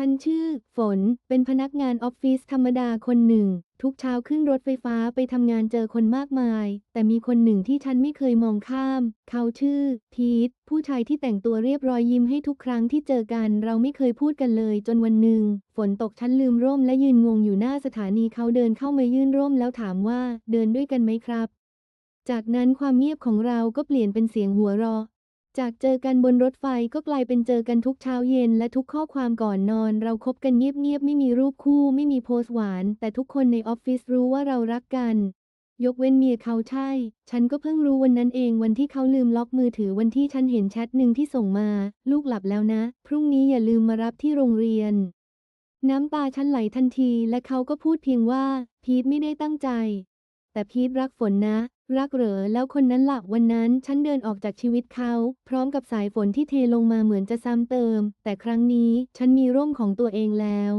ฉันชื่อ ฝน เป็นพนักงานออฟฟิศธรรมดาคนหนึ่ง ทุกเช้าขึ้นรถไฟฟ้าไปทำงานเจอคนมากมาย แต่มีคนหนึ่งที่ฉันไม่เคยมองข้าม เขาชื่อ พีท ผู้ชายที่แต่งตัวเรียบร้อยยิ้มให้ทุกครั้งที่เจอกัน เราไม่เคยพูดกันเลยจนวันหนึ่ง ฝนตกฉันลืมร่มและยืนงงอยู่หน้าสถานีเขาเดินเข้ามายื่นร่มแล้วถามว่า เดินด้วยกันไหมครับ จากนั้นความเงียบของเราก็เปลี่ยนเป็นเสียงหัวเราะ จากเจอกันบนรถไฟก็กลายเป็นเจอกันทุกเช้าเย็นและทุกข้อความก่อนนอน เราคบกันเงียบๆไม่มีรูปคู่ไม่มีโพสหวาน แต่ทุกคนในออฟฟิศรู้ว่าเรารักกัน ยกเว้นเมียเขาใช่ ฉันก็เพิ่งรู้วันนั้นเองวันที่เขาลืมล็อกมือถือวันที่ฉันเห็นแชทหนึ่งที่ส่งมา ลูกหลับแล้วนะ พรุ่งนี้อย่าลืมมารับที่โรงเรียน น้ำตาฉันไหลทันที และเขาก็พูดเพียงว่า พีทไม่ได้ตั้งใจ แต่พีทรักฝนนะ รักเหรอแล้วคนนั้นหลักวันนั้นฉันเดินออกจากชีวิตเขา พร้อมกับสายฝนที่เทลงมาเหมือนจะซ้ำเติม แต่ครั้งนี้ฉันมีร่มของตัวเองแล้ว